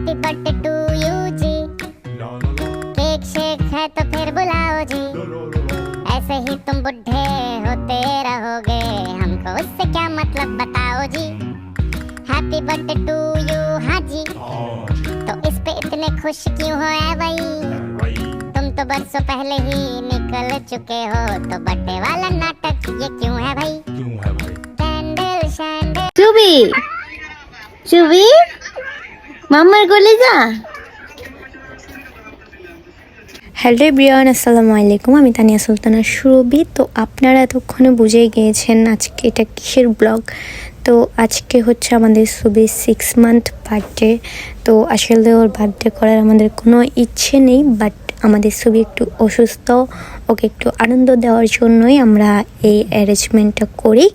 Happy birthday to you जी। Cake shake है तो फिर बुलाओ जी। ऐसे ही तुम बुढ़े होते रहोगे हमको उससे क्या मतलब बताओ जी? हैप्पी बर्थडे टू यू हाँ जी। तो इस पे इतने खुश क्यों हो है भाई? तुम तो बरसों पहले ही निकल चुके हो तो बर्थडे वाला नाटक ये क्यों है भाई? क्यों है भाई? कैंडल शैंडल चुबी चुबी মাম্মার গলে যা। হ্যালো ব্রিয়ান আসসালামু আলাইকুম। আমি তানিয়া সুলতানা সুরবি তো আপনারা এতক্ষণে বুঝেই গিয়েছেন আজকে এটা কিসের ব্লগ। তো আজকে হচ্ছে আমাদের সুবি সিক্স মান্থ বার্থডে তো আসলে ওর বার্থডে করার আমাদের কোনো ইচ্ছে নেই বাট আমাদের ছবি একটু অসুস্থ, ওকে একটু আনন্দ দেওয়ার জন্যই আমরা এই অ্যারেঞ্জমেন্টটা করি।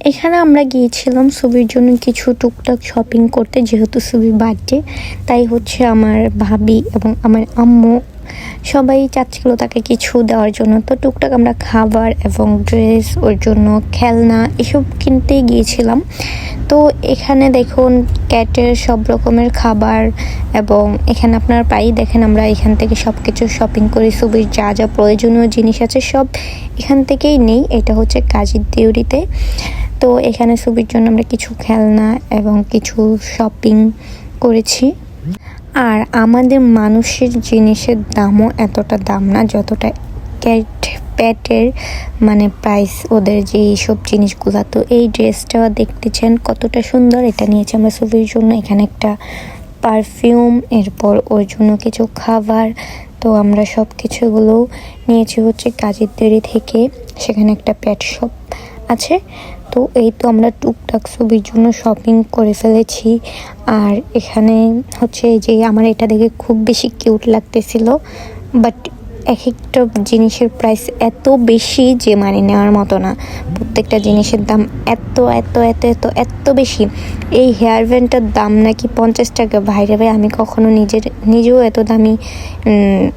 এখানে আমরা গিয়েছিলাম সুবির জন্য কিছু টুকটাক শপিং করতে, যেহেতু ছবির বার্থডে তাই হচ্ছে আমার ভাবি এবং আমার আম্মু সবাই চাচ্ছিল তাকে কিছু দেওয়ার জন্য। তো টুকটাক আমরা খাবার এবং ড্রেস ওর জন্য খেলনা এসব কিনতেই গিয়েছিলাম। তো এখানে দেখুন, ক্যাটের সব রকমের খাবার এবং এখানে আপনার প্রায়ই দেখেন আমরা এখান থেকে সব কিছু শপিং করি। ছবির যা যা প্রয়োজনীয় জিনিস আছে সব এখান থেকেই নেই। এটা হচ্ছে কাজের দেউরিতে। তো এখানে ছবির জন্য আমরা কিছু খেলনা এবং কিছু শপিং করেছি। আর আমাদের মানুষের জিনিসের দামও এতটা দাম না যতটা ক্যাট প্যাটের মানে প্রাইস ওদের যে এইসব জিনিসগুলো। তো এই ড্রেসটা দেখতেছেন কতটা সুন্দর। এটা নিয়েছি আমরা ছবির জন্য। এখানে একটা পারফিউম এরপর ওর জন্য কিছু খাবার। তো আমরা সব কিছুগুলো নিয়েছি হচ্ছে কাজের দেরি থেকে। সেখানে একটা প্যাট শপ আছে। তো এই তো আমরা টুকটাক ছবির জন্য শপিং করে ফেলেছি। আর এখানে হচ্ছে যে আমার এটা দেখে খুব বেশি কিউট লাগতেছিল। বাট এক একটা জিনিসের প্রাইস এত বেশি যে মানে নেওয়ার মতো না। প্রত্যেকটা জিনিসের দাম এত এত এত এত এত বেশি। এই হেয়ার ব্যান্ডটার দাম নাকি পঞ্চাশ টাকা। বাইরে ভাই, আমি কখনো নিজের, নিজেও এত দামি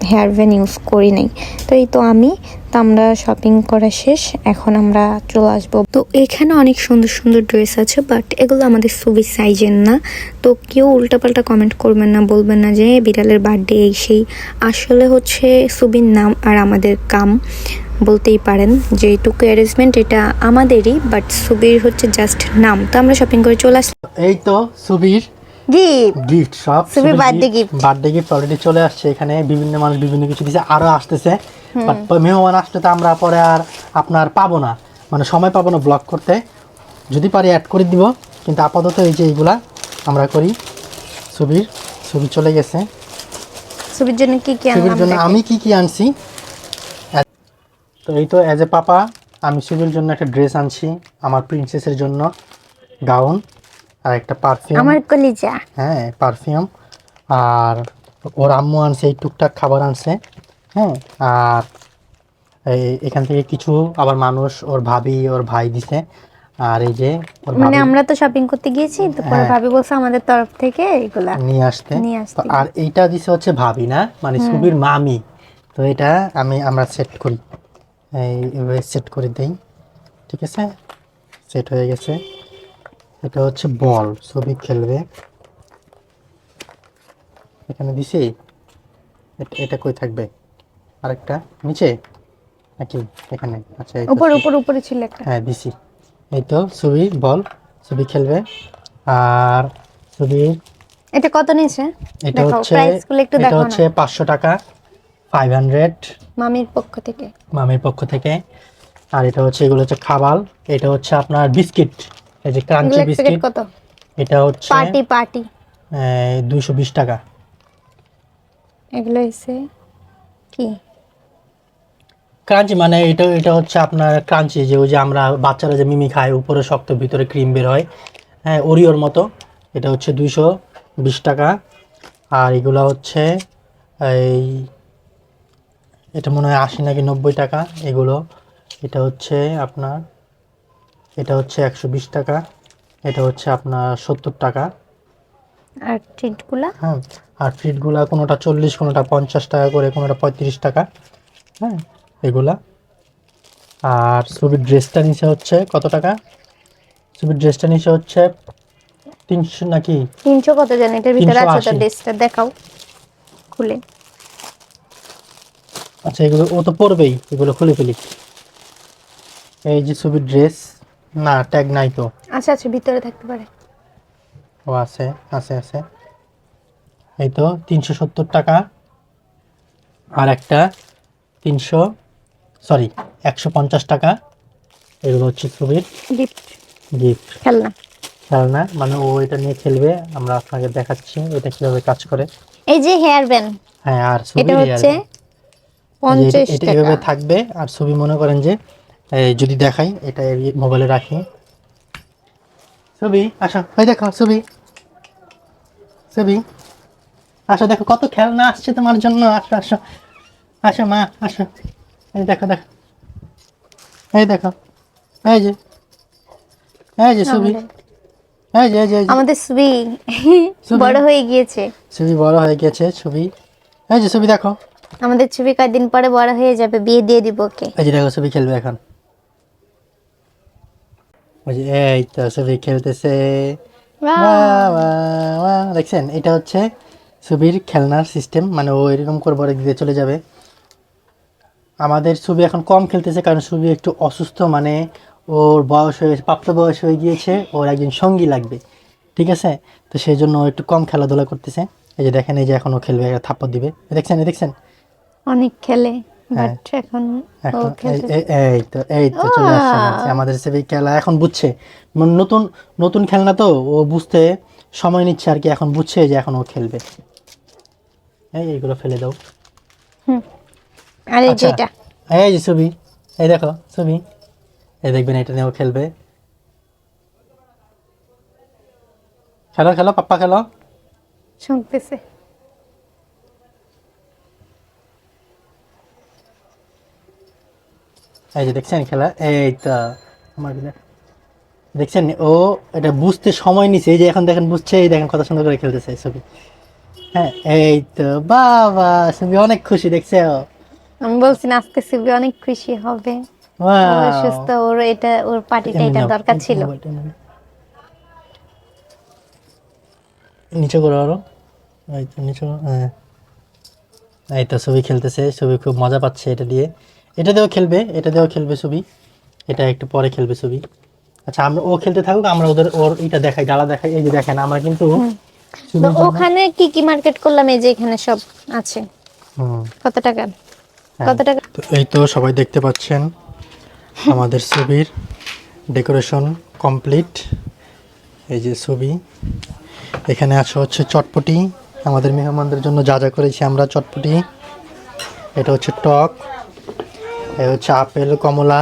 হেয়ার ব্যান্ড ইউজ করি নাই। তো এই তো আমি তো আমরা শপিং করা শেষ, এখন আমরা চলে আসব। তো এখানে অনেক সুন্দর সুন্দর ড্রেস আছে বাট এগুলো আমাদের সুবির সাইজের না। তো কেউ উল্টাপাল্টা কমেন্ট করবেন না, বলবেন না যে বিড়ালের বার্থডে এই সেই। আসলে হচ্ছে সুবির নাম আর আমাদের কাম বলতেই পারেন যে টুকু অ্যারেঞ্জমেন্ট এটা আমাদেরই বাট সুবির হচ্ছে জাস্ট নাম। তো আমরা শপিং করে চলে আসলাম। এই তো সুবীর গিফট গিফট সব birthday gift। Birthday gift already চলে আসছে এখানে বিভিন্ন মানুষ বিভিন্ন কিছু দিছে আরও আসতেছে বাট মেহমান আসলে তো আমরা পরে আর আপনার পাবো না। মানে সময় পাবো না ব্লগ করতে। যদি পারি অ্যাড করে দিব কিন্তু আপাতত এই যে এইগুলা আমরা করি। সুবীর ছবি চলে গেছে। সুবির জন্য কি কি সুবীর জন্য আমি কি কি আনছি? তো এই তো অ্যাজ এ পাপা আমি সুবীর জন্য একটা ড্রেস আনছি আমার প্রিন্সেসের জন্য গাউন আর একটা পারফিউম আমার কলিজা। হ্যাঁ পারফিউম আর ওর আম্মু আনছে এই টুকটাক খাবার আনছে। হ্যাঁ আর এই এখান থেকে কিছু আবার মানুষ ওর ভাবি ওর ভাই দিছে। আর এই যে মানে আমরা তো শপিং করতে গিয়েছি তো পরে হ্যাঁ। ভাবি বলছে আমাদের তরফ থেকে এগুলা নিয়ে আসতে। নিয়ে আসতে। আর এইটা দিছে হচ্ছে ভাবি না মানে সুবির মামি। তো এটা আমি আমরা সেট করি। এই সেট করে দেই। ঠিক আছে? সেট হয়ে গেছে। এটা হচ্ছে বল ছবি খেলবে। এখানে দিছি এটা কই থাকবে? আরেকটা নিচে? নাকি এখানে? আচ্ছা উপর উপর উপরে ছিল একটা। হ্যাঁ দিছি। এই তো ছবি বল ছবি খেলবে। আর ছবি এটা কত নিয়েছে? এটা হচ্ছে একটু এটা হচ্ছে না। পাঁচশো টাকা ফাইভ হান্ড্রেড মামির পক্ষ থেকে। মামির পক্ষ থেকে। আর এটা হচ্ছে এগুলো হচ্ছে খাবার এটা হচ্ছে আপনার বিস্কিট। এই যে ক্রাঞ্চি বিস্কিট কত? এটা হচ্ছে পার্টি পার্টি। দুইশো বিশ টাকা। এগুলো হইছে কি? ক্রাঞ্চি মানে এটা এটা হচ্ছে আপনার ক্রাঞ্চি যে ওই যে আমরা বাচ্চারা যে মিমি খায় উপরে শক্ত ভিতরে ক্রিম বের হয়। হ্যাঁ ওরিওর মতো। এটা হচ্ছে দুইশো বিশ টাকা। আর এগুলো হচ্ছে এই এটা মনে হয় আশি নাকি নব্বই টাকা এগুলো। এটা হচ্ছে আপনার এটা হচ্ছে একশো বিশ টাকা। এটা হচ্ছে আপনার সত্তর টাকা। আর ট্রিটগুলা হ্যাঁ আর ফিটগুলা কোনোটা চল্লিশ কোনোটা পঞ্চাশ টাকা করে কোনোটা পঁয়ত্রিশ টাকা। হ্যাঁ এগুলা। আর ছবির ড্রেসটা নিচে হচ্ছে কত টাকা? ছবির ড্রেসটা নিচে হচ্ছে তিনশো নাকি? তিনশো কত জানি? এটার ভিতরে আছে তো ড্রেসটা দেখাও। খুলে। আচ্ছা এগুলো ও তো পরবেই। এগুলো খুলে ফেলি। এই যে ছবির ড্রেস। না ট্যাগ নাই তো। আচ্ছা আচ্ছা ভিতরে থাকতে পারে। ও আছে আছে আছে। এই তো তিনশো সত্তর টাকা। আর একটা তিনশো সরি একশো পঞ্চাশ টাকা। এগুলো হচ্ছে ছবির গিফট গিফট খেলনা। খেলনা মানে ও এটা নিয়ে খেলবে আমরা আপনাকে দেখাচ্ছি এটা কীভাবে কাজ করে। এই যে হেয়ার ব্যান্ড হ্যাঁ আর এটা হচ্ছে যে পঞ্চাশ এটা- টাকা। এভাবে থাকবে আর ছবি মনে করেন যে যদি দেখাই এটা মোবাইলে রাখি। ছবি আসো। ওই দেখো ছবি। ছবি। আসো দেখো কত খেলনা আসছে তোমার জন্য। আসো আসো। আসো মা আসো। এই দেখো দেখো। এই দেখো। এই যে। এই যে ছবি। এই যে এই যে আমাদের সুবি। বড় হয়ে গিয়েছে। ছবি বড় হয়ে গেছে ছবি। এই যে ছবি দেখো। আমাদের ছবি কয়েকদিন পরে বড় হয়ে যাবে বিয়ে দিয়ে দিব ওকে। এই যে দেখো ছবি খেলবে এখন। ওই যে এই তো ছবি খেলতেছে। দেখছেন এটা হচ্ছে ছবির খেলনার সিস্টেম মানে ও এরকম করে বড় দিয়ে চলে যাবে। আমাদের ছবি এখন কম খেলতেছে কারণ ছবি একটু অসুস্থ মানে ওর বয়স হয়ে গেছে প্রাপ্ত বয়স হয়ে গিয়েছে ওর একজন সঙ্গী লাগবে। ঠিক আছে? তো সেই জন্য ও একটু কম খেলাধুলা করতেছে। এই যে দেখেন এই যে এখন ও খেলবে থাপ্পড় দিবে। দেখছেন দেখছেন? অনেক খেলে। বাট এখন খেলতে এই- তো এই তো চলে আসছে আমাদের সেবি খেলা এখন বুঝছে। মানে নতুন নতুন খেলনা তো ও বুঝতে সময় নিচ্ছে আর কি এখন বুঝছে যে এখন ও খেলবে। এই এইগুলো ফেলে দাও। আর এই আচ্ছা। যেটা এই যে ছবি এই দেখো ছবি। এই দেখবেন এটা নিয়ে ও খেলবে। খেলো খেলো পাপ্পা খেলো। শুনতেছে। এই যে দেখছেন খেলা? এই তো আমার দেখছেন ও এটা বুঝতে সময় নিছে। এই যে এখন দেখেন বুঝছে এই দেখেন কত সুন্দর করে খেলতেছে ছবি। হ্যাঁ এই তো বাবা ছবি অনেক খুশি দেখছে ও। আমি বলছি না আজকে সুবি অনেক খুশি হবে। সুস্থ ওর এটা ওর পার্টিটা এটা দরকার ছিল। নিচে করো আরও। এই তো নিচে হ্যাঁ। এই তো ছবি খেলতেছে ছবি খুব মজা পাচ্ছে এটা দিয়ে। এটা দিয়েও খেলবে এটা দিয়েও খেলবে ছবি। এটা একটু পরে খেলবে ছবি। আচ্ছা আমরা ও খেলতে থাকুক আমরা ওদের ওর এটা দেখাই ডালা দেখাই এই যে দেখেন আমরা কিন্তু তো ওখানে কি কি মার্কেট করলাম এই যে এখানে সব আছে? কত টাকা? হ্যাঁ। কত টাকা? তো এই তো সবাই দেখতে পাচ্ছেন আমাদের ছবির ডেকোরেশন কমপ্লিট। এই যে ছবি। এখানে আছে হচ্ছে চটপটি। আমাদের মেহমানদের জন্য যা যা করেছি আমরা চটপটি। এটা হচ্ছে টক। এ হচ্ছে আপেল, কমলা,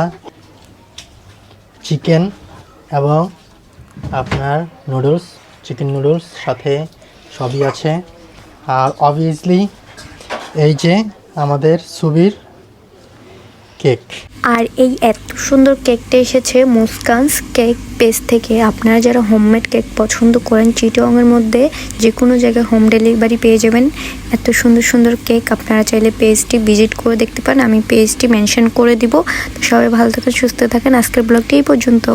চিকেন এবং আপনার নুডলস, চিকেন নুডলস সাথে সবই আছে। আর অবভিয়াসলি এই যে আমাদের সুবির কেক। আর এই এত সুন্দর কেকটা এসেছে মুস্কানস কেক পেজ থেকে। আপনারা যারা হোমমেড কেক পছন্দ করেন চিটংয়ের মধ্যে যে কোনো জায়গায় হোম ডেলিভারি পেয়ে যাবেন। এত সুন্দর সুন্দর কেক আপনারা চাইলে পেজটি ভিজিট করে দেখতে পারেন। আমি পেজটি মেনশন করে দিব। সবাই ভালো থাকেন, সুস্থ থাকেন। আজকের ব্লগটি এই পর্যন্ত।